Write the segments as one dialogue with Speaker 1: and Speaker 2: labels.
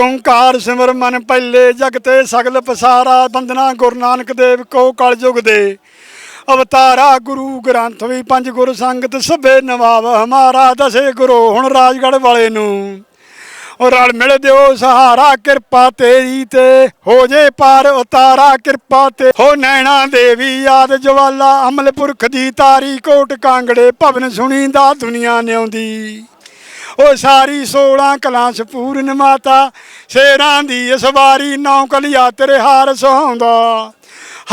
Speaker 1: ਏਕ ਓੰਕਾਰ ਸਿਮਰ ਮਨ ਪਹਿਲੇ ਜਗਤੇ ਸਗਲ ਪਸਾਰਾ ਬੰਦਨਾ ਗੁਰੂ ਨਾਨਕ ਦੇਵ ਕੋ ਕਲਯੁਗ ਦੇ। ਅਵਤਾਰਾ ਗੁਰੂ ਗ੍ਰੰਥ ਵੀ ਪੰਜ ਗੁਰ ਸੰਗਤ ਸਭੇ ਨਵਾਬ, ਹਮਾਰਾ ਦਸੇ ਗੁਰੂ ਹੁਣ ਰਾਜਗੜ੍ਹ ਵਾਲੇ ਨੂੰ। ਉਹ ਰਲ ਮਿਲ ਦਿਓ ਸਹਾਰਾ, ਕਿਰਪਾ ਤੇਰੀ ਤੇ, ਹੋ ਜੇ ਪਾਰ ਉਤਾਰਾ, ਕਿਰਪਾ ਤੇ। ਹੋ ਨੈਣਾ ਦੇਵੀ ਯਾਦ ਜਵਾਲਾ, ਅਮਲ ਪੁਰਖ ਦੀ ਤਾਰੀ, ਕੋਟ ਕਾਂਗੜੇ, ਭਵਨ ਸੁਣੀ ਦਾ ਦੁਨੀਆ ਨਿਉਂਦੀ। ਉਹ ਸਾਰੀ 16 ਕਲਾਂ ਸਪੂਰਨ ਮਾਤਾ, ਸ਼ੇਰਾਂ ਦੀ ਸਵਾਰੀ ਨੌ ਕਲਿਆ ਤੇਰੇ ਹਾਰ ਸੁਹਾਉਂਦਾ।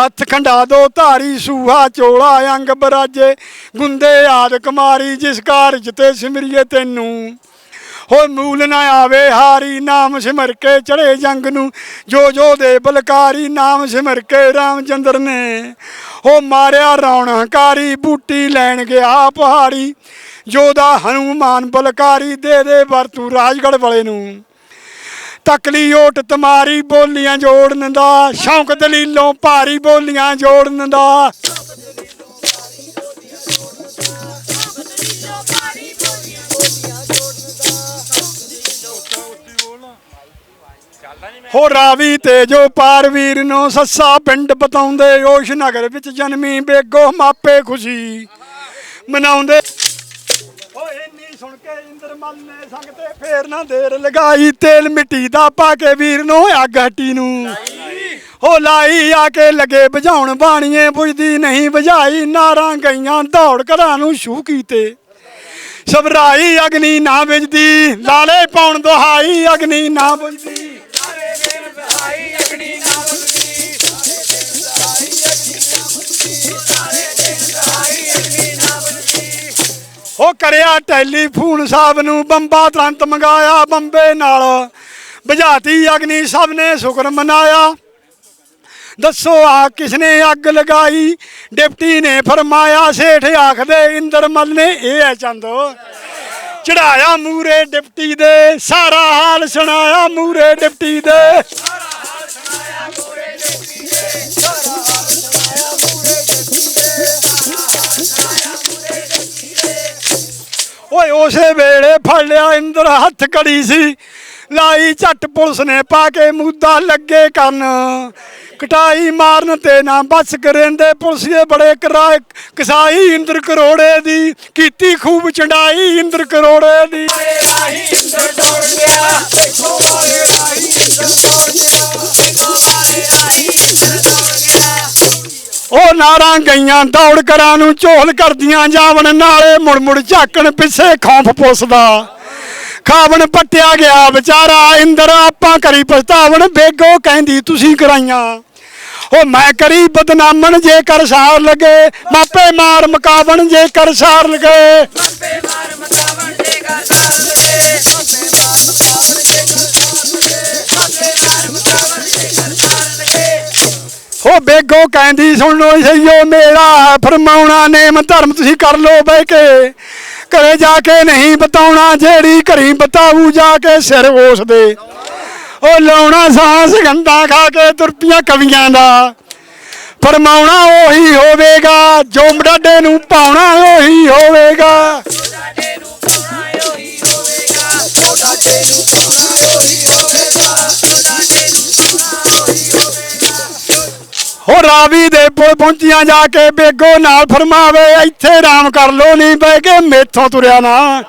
Speaker 1: ਹੱਥ ਖੰਡਾ ਦੋ ਧਾਰੀ, ਸੂਹਾ ਚੋਲਾ, ਅੰਗ ਬਰਾਜੇ, ਗੁੰਦੇ ਆਦ ਕੁਮਾਰੀ ਜਿਸ ਕਾਰਜ ਤੇ ਸਿਮਰਿਏ ਤੈਨੂੰ। ਹੋ ਮੂਲ ਨਾ ਆਵੇ ਹਾਰੀ, ਨਾਮ ਸਿਮਰ ਕੇ ਚੜੇ ਜੰਗ ਨੂੰ। ਜੋ ਜੋ ਦੇ ਬਲਕਾਰੀ, ਨਾਮ ਸਿਮਰ ਕੇ ਰਾਮਚੰਦਰ ਨੇ। ਹੋ ਮਾਰਿਆ ਰੌਣ ਹੰਕਾਰੀ ਬੂਟੀ ਲੈਣ ਗਿਆ ਪਹਾੜੀ। ਜੋਦਾ ਹਨੂਮਾਨ ਬਲਕਾਰੀ ਦੇ ਦੇ ਵਰਤੂ ਰਾਜਗੜ੍ਹ ਵਾਲੇ ਨੂੰ। ਤਕਲੀ ਓਟ ਤਮਾਰੀ ਬੋਲੀਆਂ ਜੋੜਨ ਦਾ ਸ਼ੌਂਕ ਦਲੀਲੋਂ ਭਾਰੀ ਬੋਲੀਆਂ ਜੋੜਨ ਦਾ ਹੋ ਰਾਵੀ ਤੇ ਜੋ ਪਾਰਵੀਰ ਨੂੰ ਸੱਸਾ ਪਿੰਡ ਬਤਾਉਂਦੇ ਓਸ਼ ਨਗਰ ਵਿੱਚ ਜਨਮੀ ਬੇਗੋ ਮਾਪੇ ਖੁਸ਼ੀ ਮਨਾਉਂਦੇ। ਕੇ ਇੰਦਰਮਲ ਨੇ ਸੰਗ ਫੇਰ ਨਾ ਦੇਰ ਲਗਾਈ, ਤੇਲ ਮਿੱਟੀ ਦਾ ਪਾ ਕੇ ਵੀਰ ਨੂੰ ਅੱਗ ਹੱਟੀ ਨੂੰ। ਹੋ ਲਾਈ ਆ ਕੇ ਲਗੇ ਬੁਝਾਉਣ, ਬਾਣੀਏ ਬੁਝਦੀ ਨਹੀਂ ਬੁਝਾਈ ਨਾਰਾਂ ਗਈਆਂ, ਦੌੜ ਘਰਾਂ ਨੂੰ ਸ਼ੂ ਕੀਤੇ। ਸਬਰਾਈ ਅਗਨੀ ਨਾ ਵਿਜਦੀ ਲਾਲੇ ਪਾਉਣ ਦੁਹਾਈ ਅਗਨੀ ਨਾ ਬੁਝਦੀ। ਉਹ ਕਰਿਆ ਟੈਲੀਫੋਨ ਸਾਹਿਬ ਨੂੰ, ਬੰਬਾ ਤੁਰੰਤ ਮੰਗਾਇਆ ਬੰਬੇ ਨਾਲ। ਬੁਝਾਤੀ ਅਗਨੀ ਸਭ ਨੇ ਸ਼ੁਕਰ ਮਨਾਇਆ। ਦੱਸੋ ਆ ਕਿਸਨੇ ਅੱਗ ਲਗਾਈ? ਡਿਪਟੀ ਨੇ ਫਰਮਾਇਆ, ਸੇਠ ਆਖਦੇ ਇੰਦਰਮਲ ਨੇ, ਇਹ ਹੈ ਚੰਦੋ। ਚੜਾਇਆ ਮੂਰੇ ਡਿਪਟੀ ਦੇ, ਸਾਰਾ ਹਾਲ ਸੁਣਾਇਆ ਮੂਰੇ ਡਿਪਟੀ ਦੇ। ਉਸੇ ਵੇਲੇ ਫੜ ਲਿਆ ਇੰਦਰ ਹੱਥ ਕੜੀ ਸੀ। ਲਾਈ ਝੱਟ ਪੁਲਿਸ ਨੇ ਪਾ ਕੇ ਮੁੱਦਾ ਲੱਗੇ ਕੰਨ। ਕਟਾਈ ਮਾਰਨ ਤੇ ਨਾ ਬਸ ਕਰੇਂਦੇ ਪੁਲਿਸੀਏ ਬੜੇ ਕਰਾਏ ਕਸਾਈ ਇੰਦਰ ਕਰੋੜੇ ਦੀ। ਕੀਤੀ ਖੂਬ ਚੰਡਾਈ ਇੰਦਰ ਕਰੋੜੇ ਦੀ। ਉਹ ਨਾਰਾਂ ਗਈਆਂ ਦੌੜ ਕਰਾਂ ਨੂੰ ਝੋਲ ਕਰਦੀਆਂ, ਜਾਵਣ ਨਾਲੇ ਮੁੜ ਮੁੜ ਝਾਕਣ ਪਿੱਛੇ ਖੌਫ ਪੁੱਸਦਾ। ਖਾਵਣ ਪੱਟਿਆ ਗਿਆ, ਵਿਚਾਰਾ ਇੰਦਰ ਆਪਾਂ ਕਰੀ ਪਛਤਾਵਣ ਬੇਗੋ ਕਹਿੰਦੀ ਤੁਸੀਂ ਕਰਾਈਆਂ। ਉਹ ਮੈਂ ਕਰੀ ਬਦਨਾਮਣ ਜੇ ਕਰ ਸਾਰ ਲਗੇ। ਮਾਪੇ ਮਾਰ ਮਕਾਵਣ ਜੇ ਕਰ ਸਾਰ ਲਗੇ। ਉਹ ਬੇਗੋ ਕਹਿੰਦੀ ਸੁਣ ਲੋ ਸਈਓ ਮੇਰਾ ਫਰਮਾਉਣਾ ਨੇਮ ਧਰਮ ਤੁਸੀਂ ਕਰ ਲੋ ਬਹਿ ਕੇ। ਘਰੇ ਜਾ ਕੇ ਨਹੀਂ ਬਤਾਉਣਾ, ਜਿਹੜੀ ਘਰੀ ਬਤਾਊ ਜਾ ਕੇ ਸਿਰ ਉਸ ਦੇ। ਉਹ ਲਾਉਣਾ ਸਾਹ ਗੰਦਾ ਖਾ ਕੇ ਤੁਰਪੀਆਂ ਕਵੀਆਂ ਦਾ। ਫਰਮਾਉਣਾ ਉਹੀ ਹੋਵੇਗਾ, ਜੋ ਮਡਾਡੇ ਨੂੰ ਪਾਉਣਾ ਉਹੀ ਹੋਵੇਗਾ। ਹੋ ਰਾਵੀ ਦੇ ਪੁਲ ਪਹੁੰਚੀਆਂ ਜਾ ਕੇ ਬੇਗੋ ਨਾਲ ਫਰਮਾਵੇ, ਇੱਥੇ ਆਰਾਮ ਕਰ ਲੋ ਨਹੀਂ ਬਹਿ ਕੇ ਮੇਥੋਂ ਤੁਰਿਆ ਨਾ।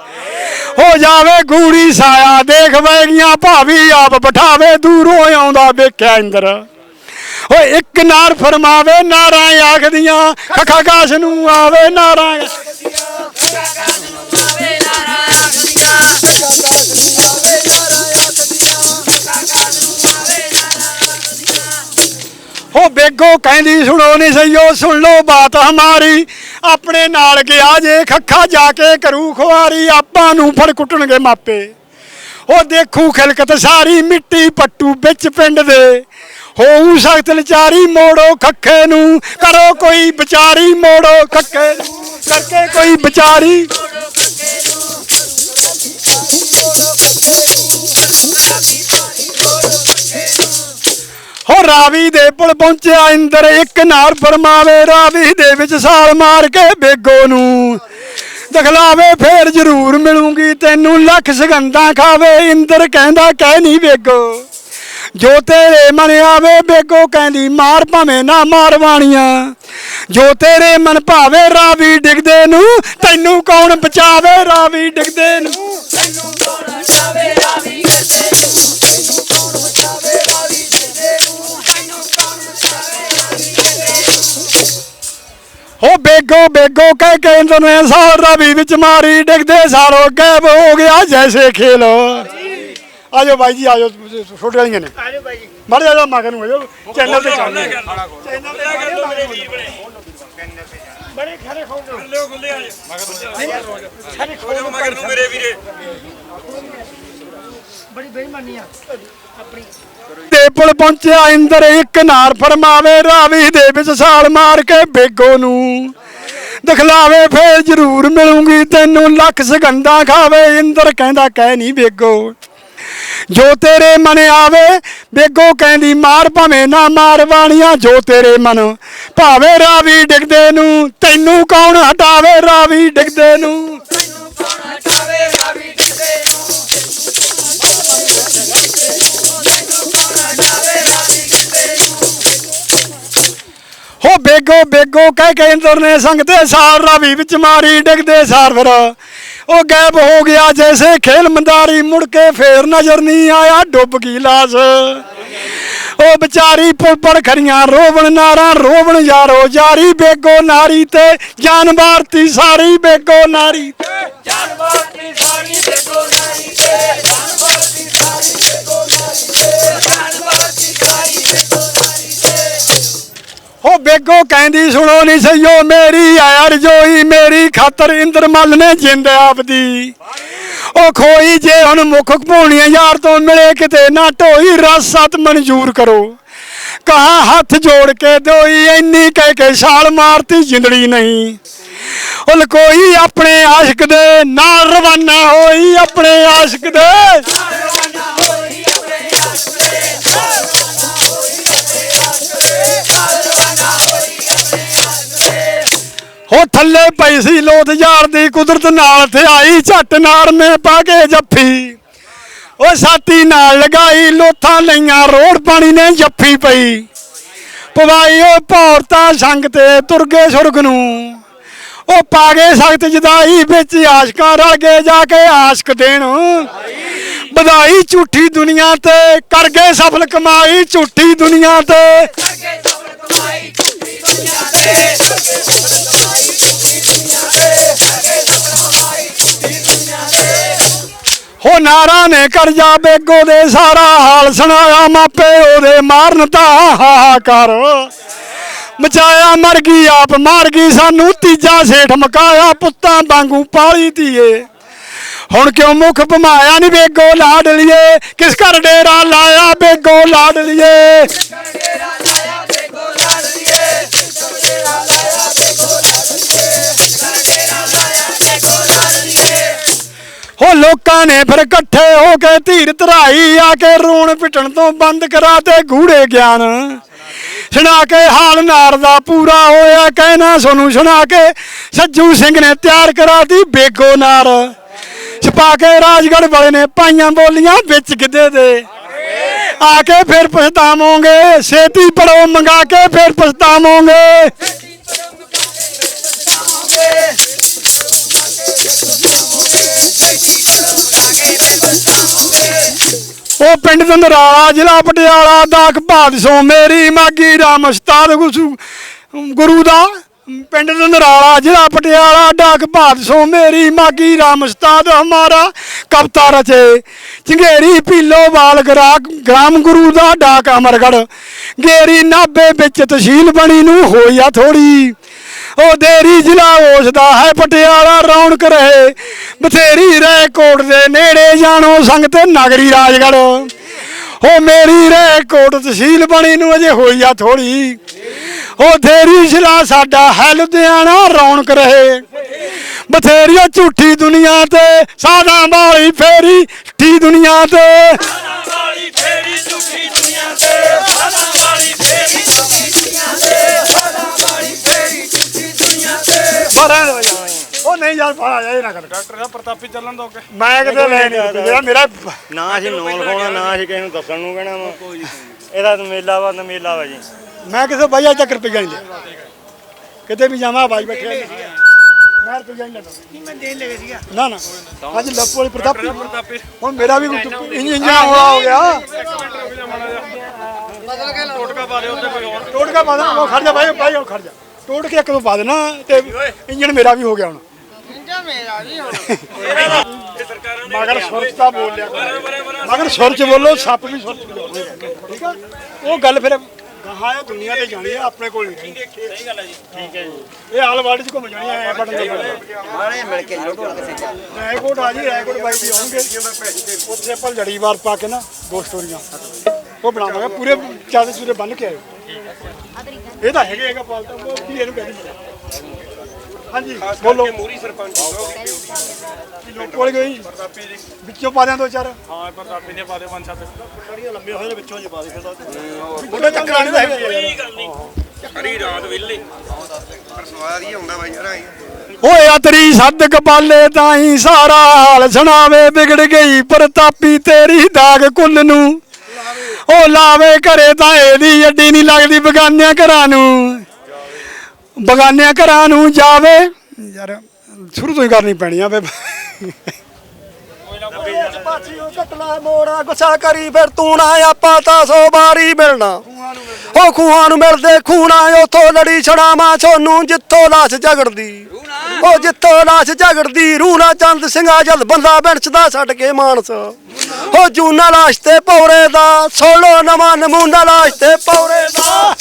Speaker 1: ਹੋ ਜਾਵੇ ਗੂੜੀ ਸਾਇਆ, ਦੇਖ ਵੈਗੀਆਂ ਭਾਵੀ ਆਪ ਬਿਠਾਵੇ, ਦੂਰੋਂ ਆਉਂਦਾ ਵੇਖਿਆ ਇੰਦਰ। ਓਏ ਇੱਕ ਨਾਰ ਫਰਮਾਵੇ, ਨਾਰਾਂ ਆਖਦੀਆਂ ਖਖਾ ਕਾਸ਼ ਨੂੰ ਆਵੇ, ਨਾਰਾਂ ਹੋ ਬੇਗੋ ਕਹਿੰਦੀ, ਸੁਣੋ ਨਹੀਂ ਸਈਓ, ਸੁਣ ਲੋ ਬਾਤ ਹਮਾਰੀ। ਆਪਣੇ ਨਾਲ ਗਿਆ ਜੇ ਖੱਖਾ ਜਾ ਕੇ ਕਰੂ ਖੁਆਰੀ, ਆਪਾਂ ਨੂੰ ਫੜ ਕੁੱਟਣਗੇ ਮਾਪੇ। ਉਹ ਦੇਖੂ ਖਿਲਕਤ ਸਾਰੀ ਮਿੱਟੀ ਪੱਟੂ ਵਿੱਚ ਪਿੰਡ ਦੇ। ਹੋਊ ਸਖਤ ਲਚਾਰੀ, ਮੋੜੋ ਖੱਖੇ ਨੂੰ। ਕਰੋ ਕੋਈ ਵਿਚਾਰੀ, ਮੋੜੋ ਖੱਖੇ ਨੂੰ। ਕਰਕੇ ਕੋਈ ਵਿਚਾਰੀ। ਹੋ ਰਾਵੀ ਦੇ ਪੁਲ ਪਹੁੰਚਿਆ ਇੰਦਰ, ਇੱਕ ਨਾਰ ਫਰਮਾਵੇ ਰਾਵੀ ਦੇ ਵਿੱਚ ਸਾਲ ਮਾਰ ਕੇ ਬੇਗੋ ਨੂੰ। ਦਿਖਲਾਵੇ ਫੇਰ ਜ਼ਰੂਰ ਮਿਲੂੰਗੀ, ਤੈਨੂੰ ਲੱਖ ਸਗੰਧਾਂ ਖਾਵੇ, ਇੰਦਰ ਕਹਿੰਦਾ, ਕਹਿ ਨਹੀਂ ਵੇਗੋ ਜੋ ਤੇਰੇ ਮਨ ਆਵੇ, ਬੇਗੋ ਕਹਿੰਦੀ, ਮਾਰ ਭਾਵੇਂ ਨਾ ਮਾਰਵਾਣੀਆਂ ਜੋ ਤੇਰੇ ਮਨ ਭਾਵੇ ਰਾਵੀ ਡਿੱਗਦੇ ਨੂੰ। ਤੈਨੂੰ ਕੌਣ ਬਚਾਵੇ, ਰਾਵੀ ਡਿੱਗਦੇ ਨੂੰ। ਹੋ ਬੇਗੋ ਬੇਗੋ ਕਹਿ ਕੇ ਇੰਦਰ ਨੇ ਸਾਰ ਰਾਵੀ ਵਿੱਚ ਮਾਰੀ ਡਿੱਗਦੇ ਸਾਰੋ ਗਾਇਬ ਹੋ ਗਿਆ ਜੈਸੇ ਖੇਲ। ਆਜੋ ਬਾਈ ਜੀ ਆਜੋ ਛੋਟੇ ਵਾਲੀਆਂ ਨੇ।
Speaker 2: ਆਜੋ ਬਾਈ ਜੀ।
Speaker 1: ਮਰ ਜਾ ਮਗਰ ਨੂੰ ਆਜੋ ਚੈਨਲ ਤੇ ਚੱਲ ਬੜੇ ਖੜੇ ਖੋਲ
Speaker 3: ਮੇਰੇ ਵੀਰੇ।
Speaker 2: ਬੜੀ ਬੇਈਮਾਨੀ ਆ। ਆਪਣੀ।
Speaker 1: ਤੇ ਪੁਲ ਪਹੁੰਚਿਆ ਇੰਦਰ ਇੱਕ ਨਾਰ ਫਰਮਾਵੇ ਰਾਵੀ ਦੇ ਵਿੱਚ ਛਾਲ ਮਾਰ ਕੇ ਬੇਗੋ ਨੂੰ। ਦਿਖਲਾਵੇ ਫੇਰ ਜ਼ਰੂਰ ਮਿਲੂੰਗੀ ਤੈਨੂੰ ਲੱਖ ਸਗੰਧਾਂ ਖਾਵੇ। ਇੰਦਰ ਕਹਿੰਦਾ ਕਹਿ ਨਹੀਂ ਬੇਗੋ। ਜੋ ਤੇਰੇ ਮਨ ਆਵੇ ਬੇਗੋ ਕਹਿੰਦੀ ਮਾਰ ਭਾਵੇਂ ਨਾ ਮਾਰ ਬਾਣੀਆਂ ਜੋ ਤੇਰੇ ਮਨ ਭਾਵੇਂ ਰਾਵੀ ਡਿੱਗਦੇ ਨੂੰ। ਤੈਨੂੰ ਕੌਣ ਹਟਾਵੇ? ਰਾਵੀ ਡਿੱਗਦੇ ਨੂੰ ਹੋ ਬੇਗੋ ਬੇਗੋ, ਕਹਿ ਕੇ ਇੰਦਰ ਨੇ ਸੰਗ ਤੇ ਸਾਰ ਰਾਵੀ ਵਿੱਚ ਮਾਰੀ, ਡਿੱਗਦੇ ਸਾਰ ਫਿਰ। ਉਹ ਗਾਇਬ ਹੋ ਗਿਆ, ਜੈਸੇ ਖੇਲ ਮੰਦਾਰੀ ਮੁੜ ਕੇ ਫੇਰ ਨਜ਼ਰ ਨਹੀਂ ਆਇਆ, ਡੁੱਬ ਗਈ ਲਾਸ਼। ਉਹ ਵਿਚਾਰੀ ਪੁਲਪੜ ਖੜੀਆਂ ਰੋਵਣ ਨਾਰਾ ਰੋਵਣ ਯਾਰੋ ਜਾਰੀ ਬੇਗੋ ਨਾਰੀ ਤੇ ਜਾਨ ਮਾਰਤੀ ਸਾਰੀ ਬੇਗੋ ਨਾਰੀ ਤੇ। ਹੋ ਬੇਗੋ ਕਹਿੰਦੀ ਸੁਣੋ ਨਹੀਂ ਸਈਓ ਮੇਰੀ ਆਇਆ ਰਜੋਈ ਮੇਰੀ ਖਾਤਰ ਇੰਦਰ ਮੱਲ ਨੇ ਜਿੰਦ ਆਪਦੀ। ਉਹ ਖੋਈ ਜੇ ਹੁਣ ਮੁੱਖ ਭੂਣੀਆਂ ਯਾਰ ਤੋਂ ਮਿਲੇ ਕਿਤੇ ਨਾ ਢੋਈ ਰਸ ਸਤ ਮਨਜ਼ੂਰ ਕਰੋ। ਕਹਾ ਹੱਥ ਜੋੜ ਕੇ ਦੋਈ, ਇੰਨੀ ਕਹਿ ਕੇ ਛਾਲ ਮਾਰਤੀ ਜਿੰਦੜੀ ਨਹੀਂ। ਉਹ ਲਕੋਈ ਆਪਣੇ ਆਸ਼ਿਕ ਦੇ ਨਾਲ ਰਵਾਨਾ ਹੋਈ ਆਪਣੇ ਆਸ਼ਿਕ ਦੇ। ਹੋ ਥੱਲੇ ਪਈ ਸੀ ਲੋਤ ਯਾਰ ਦੀ ਕੁਦਰਤ ਨਾਲ ਤੇ ਆਈ ਝੱਟ ਨਾਰ ਨੇ ਪਾ ਕੇ ਜੱਫੀ। ਉਹ ਸਾਤੀ ਨਾਲ ਲਗਾਈ ਲੋਥਾਂ ਲਈਆਂ, ਰੋੜ ਪਾਣੀ ਨੇ ਜੱਫੀ ਪਈ। ਪਵਾਈ ਉਹ ਭੌਰਤਾ ਸੰਗ ਤੇ ਤੁਰ ਗਏ ਸੁਰਗ ਨੂੰ। ਉਹ ਪਾ ਗਏ ਸਖਤ ਜਦਾਈ ਵਿੱਚ ਆਸ਼ਕਾਂ ਰਲ ਗਏ ਜਾ ਕੇ ਆਸ਼ਕ ਦੇਣ। ਵਧਾਈ ਝੂਠੀ ਦੁਨੀਆ ਤੇ, ਕਰ ਗਏ ਸਫਲ ਕਮਾਈ ਝੂਠੀ ਦੁਨੀਆ ਤੇ। ਹੋ ਨਾਰਾ ਨੇ ਕਰ ਜਾ ਬੇਗੋ ਦੇ ਸਾਰਾ ਹਾਲ ਸੁਣਾਇਆ ਮਾਪੇ, ਉਹਦੇ ਮਾਰਨ ਤਾਂ ਹਾਹਾਕਾਰ ਮਚਾਇਆ ਮਰ ਗਈ, ਆਪ ਮਾਰ ਗਈ, ਸਾਨੂੰ ਤੀਜਾ ਸੇਠ ਮਕਾਇਆ, ਪੁੱਤਾਂ ਵਾਂਗੂ ਪਾਲੀ ਧੀਏ। ਹੁਣ ਕਿਉਂ ਮੁਖ ਭਮਾਇਆ ਨਹੀਂ ਬੇਗੋ ਲਾਡ ਲਿਏ ਕਿਸ ਘਰ ਡੇਰਾ ਲਾਇਆ ਬੇਗੋ ਲਾਡ ਲਿਏ ਹੋ ਲੋਕਾਂ ਨੇ ਫਿਰ ਇਕੱਠੇ ਹੋ ਕੇ ਧੀਰ ਧਰਾਈ ਆ ਕੇ ਰੋਣ ਪਿਟਣ ਤੋਂ ਬੰਦ ਕਰਾ ਤੇ ਗੂੜੇ ਗਿਆਨ। ਸੁਣਾ ਕੇ ਹਾਲ ਨਾਰ ਦਾ ਪੂਰਾ ਹੋਇਆ, ਕਹਿਣਾ ਸੋਨੂੰ ਸੁਣਾ ਕੇ ਸੱਜੂ ਸਿੰਘ ਨੇ ਤਿਆਰ ਕਰਾਤੀ ਬੇਗੋ ਨਾਰ। ਛਪਾ ਕੇ ਰਾਜਗੜ੍ਹ ਵਾਲੇ ਨੇ ਪਾਈਆਂ ਬੋਲੀਆਂ ਵਿੱਚ ਗਿੱਧੇ ਦੇ। ਆ ਕੇ ਫਿਰ ਪਛਤਾਵੋਗੇ ਛੇਤੀ ਪੜੋ ਮੰਗਾ ਕੇ ਫਿਰ ਪਛਤਾਵੋਗੇ। ਉਹ ਪਿੰਡ ਦੰਦਰਾਲਾ ਜ਼ਿਲ੍ਹਾ ਪਟਿਆਲਾ ਦਾਖ ਭਾਦਸੋਂ ਮੇਰੀ ਮਾਗੀ ਰਾਮ ਸਤਾਦ ਗੁਰੂ ਗੁਰੂ ਦਾ। ਪਿੰਡ ਦੰਦਰਾਲਾ ਜ਼ਿਲ੍ਹਾ ਪਟਿਆਲਾ ਡਾਕ ਭਾਦਸੋਂ ਮੇਰੀ ਮਾਗੀ ਰਾਮ ਸਤਾਦ ਹਮਾਰਾ ਕਵਤਾ ਰਚੇ। ਚੰਗੇਰੀ ਪੀਲੋ ਵਾਲ ਗਰਾਕ ਗ੍ਰਾਮ ਗੁਰੂ ਦਾ ਡਾਕ ਅਮਰਗੜ ਗੇਰੀ ਨਾਬੇ ਵਿੱਚ ਤਹਿਸੀਲ ਬਣੀ ਨੂੰ ਹੋਇਆ ਥੋੜੀ ਉਹ ਦੇਰੀ ਜ਼ਿਲ੍ਹਾ ਉਸਦਾ ਹੈ, ਪਟਿਆਲਾ ਰੌਣਕ ਰਹੇ। ਬਥੇਰੀ ਰਹਿ ਕੋਟ ਦੇ ਨੇੜੇ ਜਾਣੋ ਸੰਗਤ ਤੇ ਨਗਰੀ ਰਾਜਗੜ ਉਹ ਮੇਰੀ ਰਹਿ ਕੋਟ ਤਹਿਸੀਲ ਬਣੀ ਨੂੰ ਅਜੇ ਹੋਈ ਆ ਥੋੜੀ ਉਹ ਦੇਰੀ ਜ਼ਿਲ੍ਹਾ ਸਾਡਾ ਹੈ, ਲੁਧਿਆਣਾ ਰੌਣਕ ਰਹੇ। ਬਥੇਰੀ ਝੂਠੀ ਦੁਨੀਆ ਤੇ ਸਾਦਾ ਵਾਲੀ ਫੇਰੀ ਠੀ ਦੁਨੀਆ ਤੇ।
Speaker 3: ਵਾਲੀ ਫੇਰੀ, ਝੂਠੀ ਦੁਨੀਆ ਤੇ ਸਾਦਾ ਵਾਲੀ ਫੇਰੀ, ਝੂਠੀ ਦੁਨੀਆ ਤੇ।
Speaker 1: ਬਾਰਾਂ ਦੇ ਵਜੇ ਉਹ ਨਹੀਂ ਯਾਰ ਬਾਹਰ ਆ ਜਾ ਇਹ ਨਾ ਕਰ।
Speaker 4: ਡਾਕਟਰ ਸਾਹਿਬ ਪ੍ਰਤਾਪੀ ਚੱਲਣ ਦੋ ਕੇ
Speaker 1: ਮੈਂ ਕਿਤੇ ਲੈ ਨਹੀਂ ਜਿਹੜਾ ਮੇਰਾ
Speaker 5: ਨਾ ਅਸੀਂ ਨੋਲ ਖਾਣਾ ਨਾ ਅਸੀਂ ਕਿਸੇ ਨੂੰ ਦੱਸਣ ਨੂੰ ਕਹਿਣਾ ਵਾ। ਇਹਦਾ ਤਾਂ ਮੇਲਾ ਵਾ ਤਾਂ ਮੇਲਾ ਵਾ ਜੀ।
Speaker 1: ਮੈਂ ਕਿਸੇ ਬਾਈ ਅੱਜ ਤੱਕ ਰੁਪਈਆ ਨਹੀਂ ਲਿਆ। ਕਿਤੇ ਵੀ ਜਾਵਾਂ ਬਾਈ ਬੈਠੇ ਮੈਂ ਰੁਪਈਆ ਨਹੀਂ ਲੈਂਦਾ।
Speaker 2: ਨਹੀਂ ਮੈਂ ਦੇਣ ਲੱਗੇ ਸੀਗਾ।
Speaker 1: ਨਾ ਨਾ। ਅੱਜ ਲੱਪੂ ਵਾਲੀ ਪ੍ਰਤਾਪੀ ਹੁਣ ਮੇਰਾ ਵੀ ਹੋਣਾ ਹੋ ਗਿਆ।
Speaker 2: ਬਦਲ ਕੇ
Speaker 4: ਟੋਟਕਾ ਪਾ ਦਿਓ ਉੱਤੇ ਕੋਈ ਹੋਰ।
Speaker 1: ਟੋਟ ਕੇ ਪਾ ਦੇਣਾ ਉਹ ਖੜ ਜਾ ਬਾਈ ਬਾਈ ਹੁਣ ਖੜ ਜਾ। ਟੋਟ ਕੇ ਇੱਕ ਨੂੰ ਪਾ ਦੇਣਾ ਤੇ ਇੰਜਣ ਮੇਰਾ ਵੀ ਹੋ ਗਿਆ ਹੁਣ।
Speaker 2: ਇੰਜਾ ਮੇਰਾ ਨਹੀਂ ਹੁਣ।
Speaker 1: ਮਗਰ ਸੁਰ ਚ ਤਾਂ ਬੋਲ ਲਿਆ। ਮਗਰ ਸੁਰ ਚ ਬੋਲੋ ਸੱਪ ਵੀ ਸੁਰ ਚ ਬੋਲੋ ਠੀਕ ਆ? ਉਹ ਗੱਲ ਫਿਰ ਗਾਹਾਂ ਇਹ ਦੁਨੀਆ ਤੇ ਜਾਣੀ ਆ ਆਪਣੇ ਕੋਲ ਨਹੀਂ।
Speaker 4: ਸਹੀ ਗੱਲ ਹੈ ਜੀ
Speaker 5: ਠੀਕ ਹੈ ਜੀ।
Speaker 1: ਇਹ ਆਲ ਵਰਲਡ ਚ ਘੁੰਮ ਜਾਣੀ ਐ ਬਟਨ ਦੇ
Speaker 6: ਮਾਰੇ ਮਿਲ ਕੇ ਲੋਟੋ ਕਿਸੇ ਚ
Speaker 1: ਰਾਏਕੋਟ ਆ ਜੀ ਰਾਏਕੋਟ ਬਾਈ ਜੀ ਆਉਣਗੇ। ਉੱਥੇ ਆਪਾਂ ਲੜੀਵਾਰ ਪਾ ਕੇ ਨਾ ਦੋ ਸਟੋਰੀਆਂ ਉਹ ਬਣਾਵਾਂਗੇ ਪੂਰੇ ਚਾਦੇ ਚੂਰੇ ਬੰਨ ਕੇ ਆਇਓ। ਇਹ ਤਾਂ ਹੈਗੇ ਹੈਗਾ ਪਾਲਤਾ ਉਹ ਕੀ ਇਹਨੂੰ ਕਹਿੰਦੇ ਹਾਂਜੀ ਬੋਲੋ।
Speaker 4: ਮੂਰੀ ਸਰਪੰਚ
Speaker 1: ਲੋਕ ਕੋਲ ਗਈ
Speaker 4: ਪ੍ਰਤਾਪੀ ਜੀ।
Speaker 1: ਵਿੱਚੋਂ ਪਾ ਦਿਆਂ ਦੋ ਚਾਰ।
Speaker 4: ਹਾਂ ਪ੍ਰਤਾਪੀ ਨੇ ਪਾ ਦਿਓ ਪੰਜ ਸੱਤ।
Speaker 5: ਲੰਮੇ ਹੋਏ ਨੇ ਵਿੱਚੋਂ ਜੇ ਪਾ ਦੇ ਫਿਰ
Speaker 1: ਬੁੱਢੇ ਚੱਕਰਾਂ ਨਹੀਂ ਹੈਗੇ
Speaker 4: ਕੋਈ ਗੱਲ ਨਹੀਂ। ਖੜੀ ਰਾਤ ਵੇਲੇ।
Speaker 6: ਸਵਾਦ ਹੀ ਆਉਂਦਾ ਬਾਈ ਯਾਰ
Speaker 1: ਓਏ ਅਤਰੀ ਸਦਕ ਬਾਲੇ ਤਾਈ ਸਾਰਾ ਹਾਲ ਸੁਣਾਵੇ ਵਿਗੜ ਗਈ ਪ੍ਰਤਾਪੀ ਤੇਰੀ ਦਾਗ ਕੁੱਲ ਨੂੰ। ਉਹ ਲਾਵੇ ਘਰੇ ਤਾਂ ਇਹਦੀ ਅੱਡੀ ਨਹੀਂ ਲੱਗਦੀ ਬਗਾਨਿਆਂ ਘਰਾਂ ਨੂੰ। ਬਗਾਨਿਆਂ ਘਰਾਂ ਨੂੰ ਜਾਵੇ। ਯਾਰ, ਸ਼ੁਰੂ ਤੋਂ ਹੀ ਕਰਨੀ ਪੈਣੀ ਆ ਬੇ।
Speaker 5: ਮੋੜਾ ਗੁੱਸਾ ਕਰੀ ਫਿਰ ਤੂੰ ਨਾ ਆਪਾਂ ਤਾਂ ਸੋ ਬਾਰੀ ਮਿਲਣਾ ਉਹ ਖੂਹਾਂ ਨੂੰ ਮਿਲਦੇ ਖੂਣਾ ਉਥੋਂ ਲੜੀ ਛੜਾਵਾਂ, ਸੋਨੂੰ ਜਿੱਥੋਂ ਲਾਸ਼ ਝਗੜਦੀ ਉਹ ਜਿੱਤੋ ਲਾਸ਼ ਝਗੜਦੀ, ਰੂਹ ਨਾਲ ਚੰਦ ਸਿੰਘਾ ਜਦ ਬੰਦਾ ਬਿਣਚਦਾ ਛੱਡ ਕੇ ਮਾਨਸ। ਉਹ ਜੂਨਾ ਲਾਸ਼ ਤੇ ਪੌਰੇ ਦਾ ਸੋਲੋ ਨਵਾਂ ਨਮੂਨਾ ਲਾਸ਼ ਤੇ ਪੌਰੇ ਦਾ।